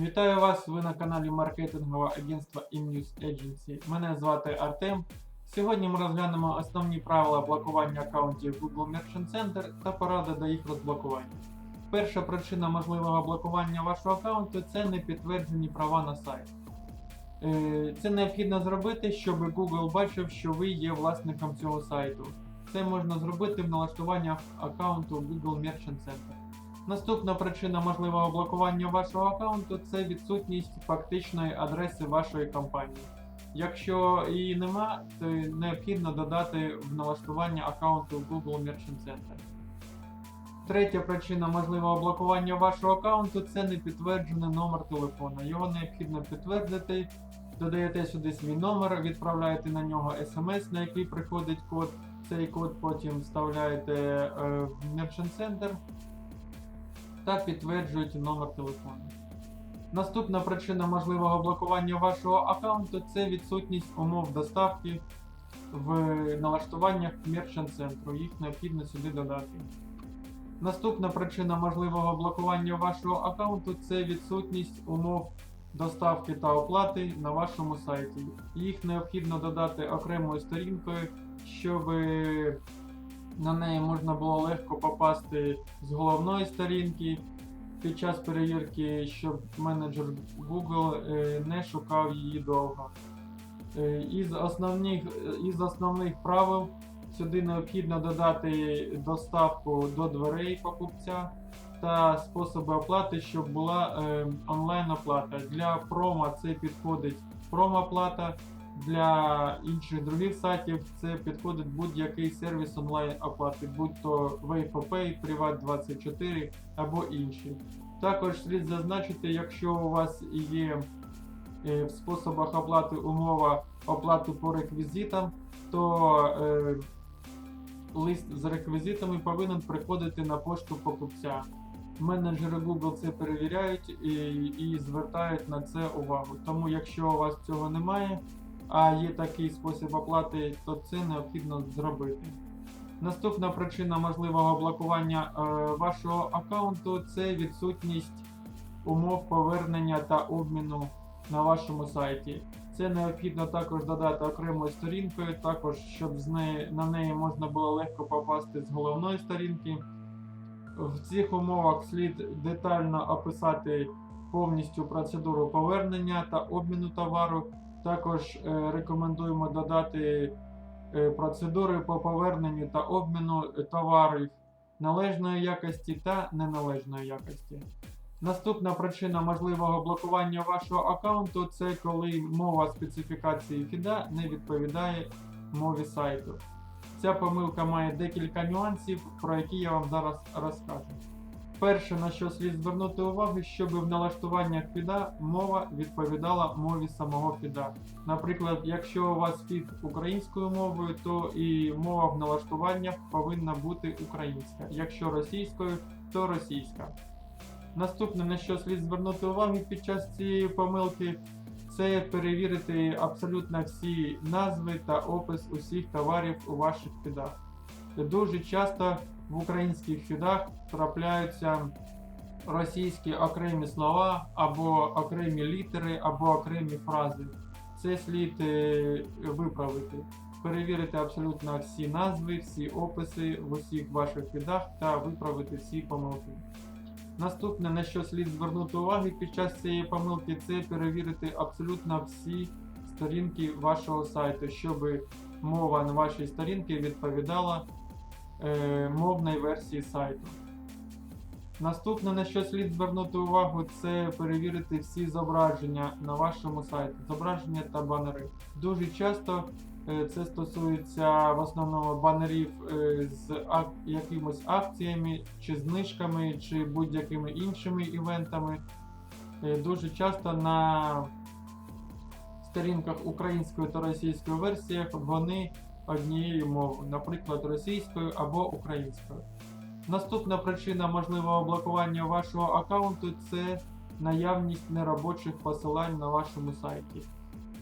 Вітаю вас! Ви на каналі маркетингового агентства InNews Agency. Мене звати Артем. Сьогодні ми розглянемо основні правила блокування аккаунтів Google Merchant Center та поради до їх розблокування. Перша причина можливого блокування вашого аккаунту це непідтверджені права на сайт. Е, Це необхідно зробити, щоб Google бачив, що ви є власником цього сайту. Це можна зробити в налаштуваннях аккаунту Google Merchant Center. Наступна причина можливого блокування вашого аккаунту це відсутність фактичної адреси вашої компанії. Якщо її нема, то необхідно додати в налаштування аккаунту Google Merchant Center. Третя причина можливого блокування вашого аккаунту це непідтверджений номер телефона. Його необхідно підтвердити. Додаєте сюди свій номер, відправляєте на нього смс, на який приходить код. Цей код потім вставляєте е, в Merchant Center та підтверджуєте номер телефону. Наступна причина можливого блокування вашого аккаунту це відсутність умов доставки в налаштуваннях Merchant центру. Їх необхідно сюди додати. Наступна причина можливого блокування вашого аккаунту це відсутність умов доставки та оплати на вашому сайті. Їх необхідно додати окремою сторінкою, щоб на неї можна було легко попасти з головної сторінки під час перевірки, щоб менеджер Google е, не шукав її довго. Е, Із основних, із основних правил сюди необхідно додати доставку до дверей покупця та способи оплати, щоб була е, онлайн оплата. Для промо це підходить промо-оплата. Для інших других сайтів це підходить будь-який сервіс онлайн оплати, будь то Wayfopay, Privat24 або інші. Також слід зазначити, якщо у вас є е, в способах оплати умова оплати по реквізитам, то е, лист з реквізитами повинен приходити на пошту покупця. Менеджери Google це перевіряють і, і звертають на це увагу. Тому, якщо у вас цього немає, а є такий спосіб оплати, то це необхідно зробити. Наступна причина можливого блокування е, вашого аккаунту це відсутність умов повернення та обміну на вашому сайті. Це необхідно також додати окремою сторінкою, також щоб з неї, на неї можна було легко попасти з головної сторінки. В цих умовах слід детально описати повністю процедуру повернення та обміну товару. Також е, рекомендуємо додати е, процедури по поверненню та обміну е, товарів належної якості та неналежної якості. Наступна причина можливого блокування вашого аккаунту це коли мова специфікації фіда не відповідає мові сайту. Ця помилка має декілька нюансів, про які я вам зараз розкажу. Перше, на що слід звернути увагу, щоб в налаштуваннях фіда мова відповідала мові самого фіда. Наприклад, якщо у вас фід українською мовою, то і мова в налаштуваннях повинна бути українська. Якщо російською, то російська. Наступне, на що слід звернути увагу під час цієї помилки, це перевірити абсолютно всі назви та опис усіх товарів у ваших фідах. Дуже часто в українських фідах трапляються російські окремі слова, або окремі літери, або окремі фрази. Це слід е, виправити. Перевірити абсолютно всі назви, всі описи в усіх ваших фідах та виправити всі помилки. Наступне, на що слід звернути увагу під час цієї помилки, це перевірити абсолютно всі сторінки вашого сайту, щоб мова на вашій сторінці відповідала е, мовної версії сайту. Наступне, на що слід звернути увагу, це перевірити всі зображення на вашому сайті, зображення та банери. Дуже часто е, це стосується в основному банерів е, з якимось акціями, чи знижками, чи будь-якими іншими івентами. Е, Дуже часто на сторінках української та російської версіях вони однією мовою, наприклад, російською або українською. Наступна причина можливого блокування вашого аккаунту це наявність неробочих посилань на вашому сайті.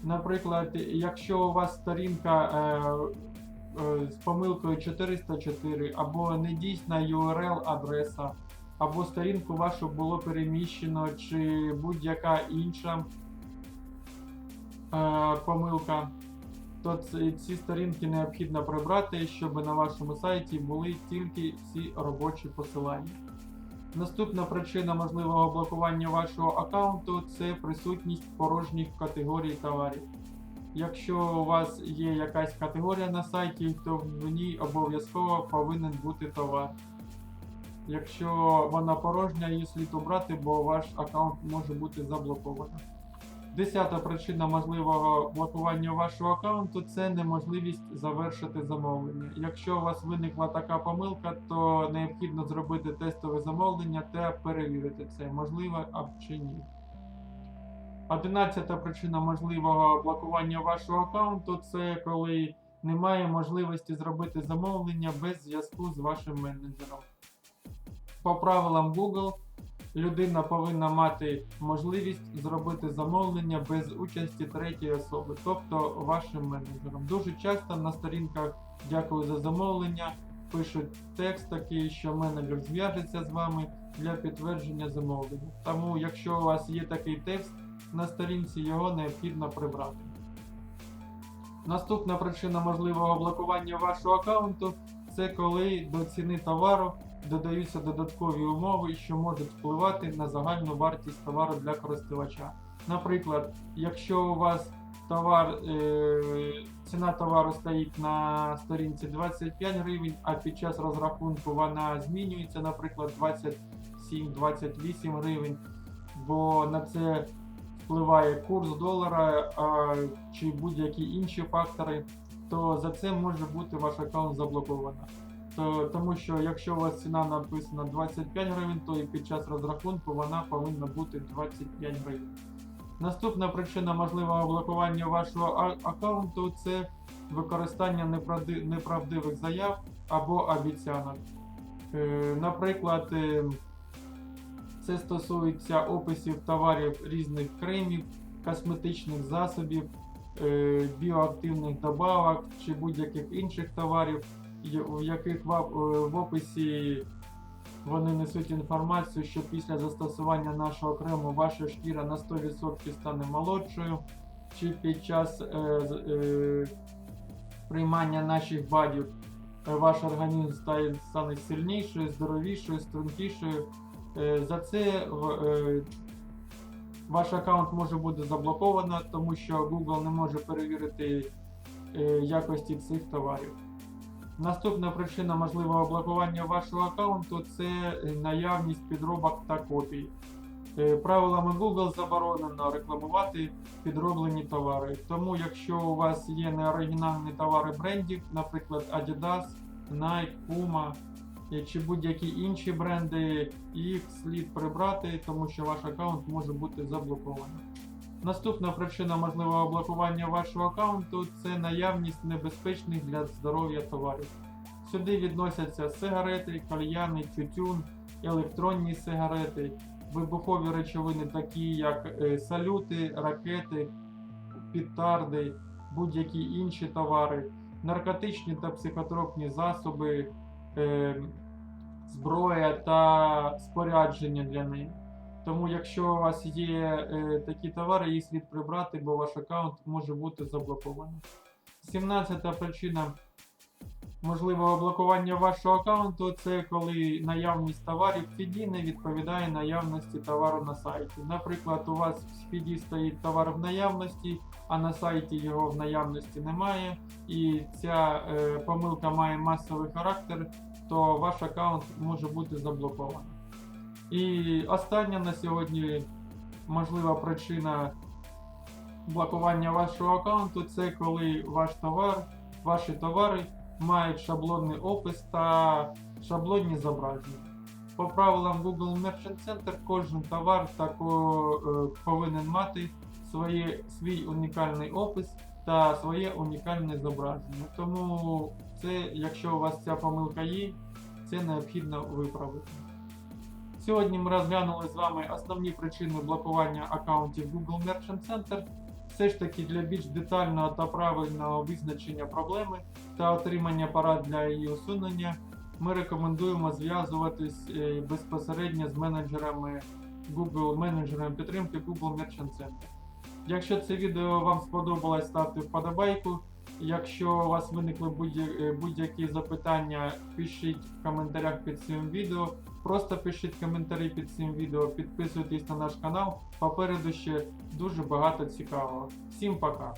Наприклад, якщо у вас сторінка е, е, з помилкою 404 або недійсна URL адреса, або сторінку вашу було переміщено, чи будь-яка інша е, помилка, то ці, ці сторінки необхідно прибрати, щоб на вашому сайті були тільки всі робочі посилання. Наступна причина можливого блокування вашого аккаунту це присутність порожніх категорій товарів. Якщо у вас є якась категорія на сайті, то в ній обов'язково повинен бути товар. Якщо вона порожня, її слід обрати, бо ваш аккаунт може бути заблокований. Десята причина можливого блокування вашого аккаунту це неможливість завершити замовлення. Якщо у вас виникла така помилка, то необхідно зробити тестове замовлення та перевірити це, можливо чи ні. Одинадцята причина можливого блокування вашого аккаунту це коли немає можливості зробити замовлення без зв'язку з вашим менеджером. По правилам Google людина повинна мати можливість зробити замовлення без участі третьої особи, тобто вашим менеджером. Дуже часто на сторінках дякую за замовлення. Пишуть текст такий, що менеджер зв'яжеться з вами для підтвердження замовлення. Тому, якщо у вас є такий текст на сторінці, його необхідно прибрати. Наступна причина можливого блокування вашого аккаунту це коли до ціни товару додаються додаткові умови, що можуть впливати на загальну вартість товару для користувача. Наприклад, якщо у вас товар, е, ціна товару стоїть на сторінці 25 гривень, а під час розрахунку вона змінюється, наприклад, 27-28 гривень, бо на це впливає курс долара а, чи будь-які інші фактори, то за це може бути ваш аккаунт заблоковано. То, тому що якщо у вас ціна написана 25 гривень, то і під час розрахунку вона повинна бути 25 гривень. Наступна причина можливого блокування вашого аккаунту це використання неправдивих заяв або обіцянок. Е, наприклад, е, це стосується описів товарів різних кремів, косметичних засобів, е, біоактивних добавок чи будь-яких інших товарів, в яких в, е, в описі вони несуть інформацію, що після застосування нашого крему ваша шкіра на 100% стане молодшою, чи під час е, е, приймання наших бадів е, ваш організм стає, стане сильнішою, здоровішою, стрункішою. Е, За це е, ваш аккаунт може бути заблоковано, тому що Google не може перевірити е, якості цих товарів. Наступна причина можливого блокування вашого аккаунту це е, наявність підробок та копій. Е, Правилами Google заборонено рекламувати підроблені товари. Тому, якщо у вас є неоригінальні товари брендів, наприклад Adidas, Nike, Puma е, чи будь-які інші бренди, їх слід прибрати, тому що ваш аккаунт може бути заблокований. Наступна причина можливого блокування вашого аккаунту це наявність небезпечних для здоров'я товарів. Сюди відносяться сигарети, кальяни, тютюн, електронні сигарети, вибухові речовини, такі як е, салюти, ракети, пітарди, будь-які інші товари, наркотичні та психотропні засоби, е, зброя та спорядження для неї. Тому, якщо у вас є е, такі товари, їх слід прибрати, бо ваш аккаунт може бути заблокований. 17 причина можливого блокування вашого аккаунту це коли наявність товарів в фіді не відповідає наявності товару на сайті. Наприклад, у вас в фіді стоїть товар в наявності, а на сайті його в наявності немає, і ця е, помилка має масовий характер, то ваш аккаунт може бути заблокований. І остання на сьогодні можлива причина блокування вашого аккаунту це коли ваш товар, ваші товари мають шаблонний опис та шаблонні зображення. По правилам Google Merchant Center кожен товар тако, е, повинен мати своє, свій унікальний опис та своє унікальне зображення. Тому це, якщо у вас ця помилка є, це необхідно виправити. Сьогодні ми розглянули з вами основні причини блокування аккаунтів Google Merchant Center. Все ж таки для більш детального та правильного визначення проблеми та отримання порад для її усунення ми рекомендуємо зв'язуватись е, безпосередньо з менеджерами Google, менеджерами підтримки Google Merchant Center. Якщо це відео вам сподобалось, ставте вподобайку. Якщо у вас виникли е, будь-які запитання, пишіть в коментарях під цим відео. Просто пишіть коментарі під цим відео, підписуйтесь на наш канал. Попереду ще дуже багато цікавого. Всім пока!